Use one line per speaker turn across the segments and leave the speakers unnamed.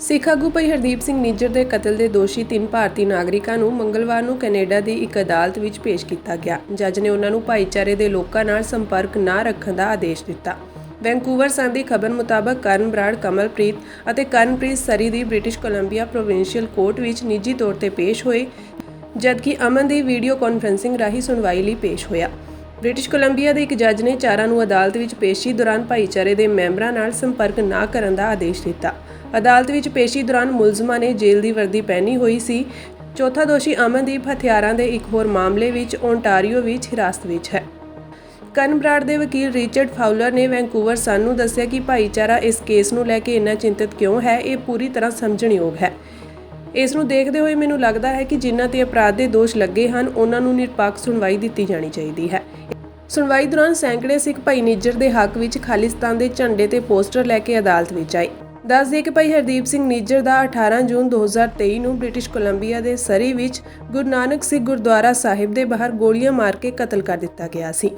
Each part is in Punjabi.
ਸਿੱਖ ਆਗੂ ਭਾਈ ਹਰਦੀਪ ਸਿੰਘ ਨਿੱਜਰ ਦੇ ਕਤਲ ਦੇ ਦੋਸ਼ੀ ਤਿੰਨ ਭਾਰਤੀ ਨਾਗਰਿਕਾਂ ਨੂੰ ਮੰਗਲਵਾਰ ਨੂੰ ਕੈਨੇਡਾ ਦੀ ਇੱਕ ਅਦਾਲਤ ਵਿੱਚ ਪੇਸ਼ ਕੀਤਾ ਗਿਆ। ਜੱਜ ਨੇ ਉਹਨਾਂ ਨੂੰ ਭਾਈਚਾਰੇ ਦੇ ਲੋਕਾਂ ਨਾਲ ਸੰਪਰਕ ਨਾ ਰੱਖਣ ਦਾ ਆਦੇਸ਼ ਦਿੱਤਾ। ਵੈਂਕੂਵਰ ਸਨ ਦੀ ਖਬਰ ਮੁਤਾਬਕ ਕਰਨ ਬਰਾੜ ਕਮਲਪ੍ਰੀਤ ਅਤੇ ਕਰਨਪ੍ਰੀਤ ਸਰੀ ਦੀ ਬ੍ਰਿਟਿਸ਼ ਕੋਲੰਬੀਆ ਪ੍ਰੋਵਿੰਸ਼ੀਅਲ ਕੋਰਟ ਵਿੱਚ ਨਿੱਜੀ ਤੌਰ ਤੇ ਪੇਸ਼ ਹੋਏ, ਜਦਕਿ ਅਮਨ ਦੀ ਵੀਡੀਓ ਕਾਨਫਰੈਂਸਿੰਗ ਰਾਹੀਂ ਸੁਣਵਾਈ ਲਈ ਪੇਸ਼ ਹੋਇਆ। ਬ੍ਰਿਟਿਸ਼ ਕੋਲੰਬੀਆ ਦੇ ਇੱਕ ਜੱਜ ਨੇ ਚਾਰਾਂ ਨੂੰ ਅਦਾਲਤ ਵਿੱਚ ਪੇਸ਼ੀ ਦੌਰਾਨ ਭਾਈਚਾਰੇ ਦੇ ਮੈਂਬਰਾਂ ਨਾਲ ਸੰਪਰਕ ਨਾ ਕਰਨ ਦਾ ਆਦੇਸ਼ ਦਿੱਤਾ। ਅਦਾਲਤ ਵਿੱਚ ਪੇਸ਼ੀ ਦੌਰਾਨ ਮੁਲਜ਼ਮਾਂ ਨੇ ਜੇਲ੍ਹ ਦੀ ਵਰਦੀ ਪਹਿਨੀ ਹੋਈ ਸੀ। ਚੌਥਾ ਦੋਸ਼ੀ ਅਮਨਦੀਪ ਹਥਿਆਰਾਂ ਦੇ ਇੱਕ ਹੋਰ ਮਾਮਲੇ ਵਿੱਚ ਓਨਟਾਰੀਓ ਵਿੱਚ ਹਿਰਾਸਤ ਵਿੱਚ ਹੈ। ਕਨਬਰਾਡ ਦੇ ਵਕੀਲ ਰਿਚਰਡ ਫਾਊਲਰ ਨੇ ਵੈਂਕੂਵਰ ਸਨ ਨੂੰ ਦੱਸਿਆ ਕਿ ਭਾਈਚਾਰਾ ਇਸ ਕੇਸ ਨੂੰ ਲੈ ਕੇ ਇੰਨਾ ਚਿੰਤਤ ਕਿਉਂ ਹੈ, ਇਹ ਪੂਰੀ ਤਰ੍ਹਾਂ ਸਮਝਣਯੋਗ ਹੈ। ਇਸ ਨੂੰ ਦੇਖਦੇ ਹੋਏ ਮੈਨੂੰ ਲੱਗਦਾ ਹੈ ਕਿ ਜਿਨ੍ਹਾਂ ਤੇ ਅਪਰਾਧ ਦੇ ਦੋਸ਼ ਲੱਗੇ ਹਨ, ਉਹਨਾਂ ਨੂੰ ਨਿਰਪੱਖ ਸੁਣਵਾਈ ਦਿੱਤੀ ਜਾਣੀ ਚਾਹੀਦੀ ਹੈ। ਸੁਣਵਾਈ ਦੌਰਾਨ ਸੈਂਕੜੇ ਸਿੱਖ ਭਾਈ ਨਿੱਜਰ ਦੇ ਹੱਕ ਵਿੱਚ ਖਾਲਿਸਤਾਨ ਦੇ ਝੰਡੇ ਤੇ ਪੋਸਟਰ ਲੈ ਕੇ ਅਦਾਲਤ ਵਿੱਚ ਆਏ। ਦੱਸ ਦਈਏ ਕਿ ਭਾਈ ਹਰਦੀਪ ਸਿੰਘ ਨਿੱਜਰ ਦਾ 18 ਜੂਨ 2023 ਨੂੰ ਬ੍ਰਿਟਿਸ਼ ਕੋਲੰਬੀਆ ਦੇ ਸਰੀ ਵਿੱਚ ਗੁਰੂ ਨਾਨਕ ਸਿੱਖ ਗੁਰਦੁਆਰਾ ਸਾਹਿਬ ਦੇ ਬਾਹਰ ਗੋਲੀਆਂ ਮਾਰ ਕੇ ਕਤਲ ਕਰ ਦਿੱਤਾ ਗਿਆ ਸੀ।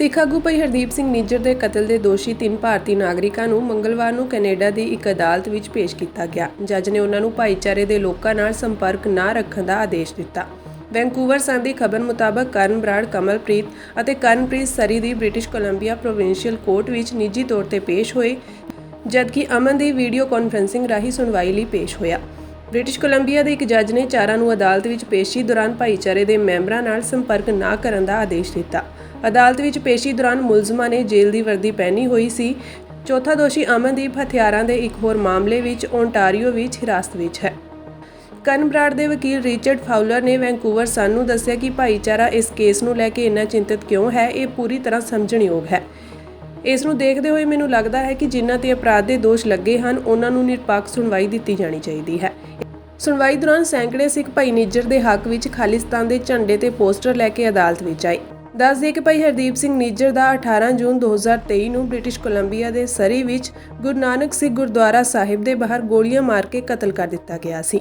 ਸਿੱਖ ਆਗੂ ਭਾਈ ਹਰਦੀਪ ਸਿੰਘ ਨਿੱਜਰ ਦੇ ਕਤਲ ਦੇ ਦੋਸ਼ੀ ਤਿੰਨ ਭਾਰਤੀ ਨਾਗਰਿਕਾਂ ਨੂੰ ਮੰਗਲਵਾਰ ਨੂੰ ਕੈਨੇਡਾ ਦੀ ਇੱਕ ਅਦਾਲਤ ਵਿੱਚ ਪੇਸ਼ ਕੀਤਾ ਗਿਆ। ਜੱਜ ਨੇ ਉਹਨਾਂ ਨੂੰ ਭਾਈਚਾਰੇ ਦੇ ਲੋਕਾਂ ਨਾਲ ਸੰਪਰਕ ਨਾ ਰੱਖਣ ਦਾ ਆਦੇਸ਼ ਦਿੱਤਾ। ਵੈਂਕੂਵਰ ਸਨ ਦੀ ਖਬਰ ਮੁਤਾਬਕ ਕਰਨ ਬਰਾੜ ਕਮਲਪ੍ਰੀਤ ਅਤੇ ਕਰਨਪ੍ਰੀਤ ਸਰੀ ਦੀ ਬ੍ਰਿਟਿਸ਼ ਕੋਲੰਬੀਆ ਪ੍ਰੋਵਿੰਸ਼ੀਅਲ ਕੋਰਟ ਵਿੱਚ ਨਿੱਜੀ ਤੌਰ ਤੇ ਪੇਸ਼ ਹੋਏ, ਜਦਕਿ ਅਮਨ ਦੀ ਵੀਡੀਓ ਕਾਨਫਰੈਂਸਿੰਗ ਰਾਹੀਂ ਸੁਣਵਾਈ ਲਈ ਪੇਸ਼ ਹੋਇਆ। ਬ੍ਰਿਟਿਸ਼ ਕੋਲੰਬੀਆ ਦੇ ਇੱਕ ਜੱਜ ਨੇ ਚਾਰਾਂ ਨੂੰ ਅਦਾਲਤ ਵਿੱਚ ਪੇਸ਼ੀ ਦੌਰਾਨ ਭਾਈਚਾਰੇ ਦੇ ਮੈਂਬਰਾਂ ਨਾਲ ਸੰਪਰਕ ਨਾ ਕਰਨ ਦਾ ਆਦੇਸ਼ ਦਿੱਤਾ। ਅਦਾਲਤ ਵਿੱਚ ਪੇਸ਼ੀ ਦੌਰਾਨ ਮੁਲਜ਼ਮਾਂ ਨੇ ਜੇਲ੍ਹ ਦੀ ਵਰਦੀ ਪਹਿਨੀ ਹੋਈ ਸੀ। ਚੌਥਾ ਦੋਸ਼ੀ ਅਮਨਦੀਪ ਹਥਿਆਰਾਂ ਦੇ ਇੱਕ ਹੋਰ ਮਾਮਲੇ ਵਿੱਚ ਓਨਟਾਰੀਓ ਵਿੱਚ ਹਿਰਾਸਤ ਵਿੱਚ ਹੈ। ਕਨਬਰਾਡ ਦੇ ਵਕੀਲ ਰਿਚਰਡ ਫਾਊਲਰ ਨੇ ਵੈਂਕੂਵਰ ਸਨ ਨੂੰ ਦੱਸਿਆ ਕਿ ਭਾਈਚਾਰਾ ਇਸ ਕੇਸ ਨੂੰ ਲੈ ਕੇ ਇੰਨਾ ਚਿੰਤਤ ਕਿਉਂ ਹੈ, ਇਹ ਪੂਰੀ ਤਰ੍ਹਾਂ ਸਮਝਣਯੋਗ ਹੈ। ਇਸ ਨੂੰ ਦੇਖਦੇ ਹੋਏ ਮੈਨੂੰ ਲੱਗਦਾ ਹੈ ਕਿ ਜਿਨ੍ਹਾਂ ਤੇ ਅਪਰਾਧ ਦੇ ਦੋਸ਼ ਲੱਗੇ ਹਨ, ਉਹਨਾਂ ਨੂੰ ਨਿਰਪੱਖ ਸੁਣਵਾਈ ਦਿੱਤੀ ਜਾਣੀ ਚਾਹੀਦੀ ਹੈ। ਸੁਣਵਾਈ ਦੌਰਾਨ ਸੈਂਕੜੇ ਸਿੱਖ ਭਾਈ ਨਿੱਜਰ ਦੇ ਹੱਕ ਵਿੱਚ ਖਾਲਿਸਤਾਨ ਦੇ ਝੰਡੇ ਤੇ ਪੋਸਟਰ ਲੈ ਕੇ ਅਦਾਲਤ ਵਿੱਚ ਆਏ। ਦੱਸ ਦਈਏ ਕਿ ਭਾਈ ਹਰਦੀਪ ਸਿੰਘ ਨਿੱਜਰ ਦਾ 18 ਜੂਨ 2023 ਨੂੰ ਬ੍ਰਿਟਿਸ਼ ਕੋਲੰਬੀਆ ਦੇ ਸਰੀ ਵਿੱਚ ਗੁਰੂ ਨਾਨਕ ਸਿੱਖ ਗੁਰਦੁਆਰਾ ਸਾਹਿਬ ਦੇ ਬਾਹਰ ਗੋਲੀਆਂ ਮਾਰ ਕੇ ਕਤਲ ਕਰ ਦਿੱਤਾ ਗਿਆ ਸੀ।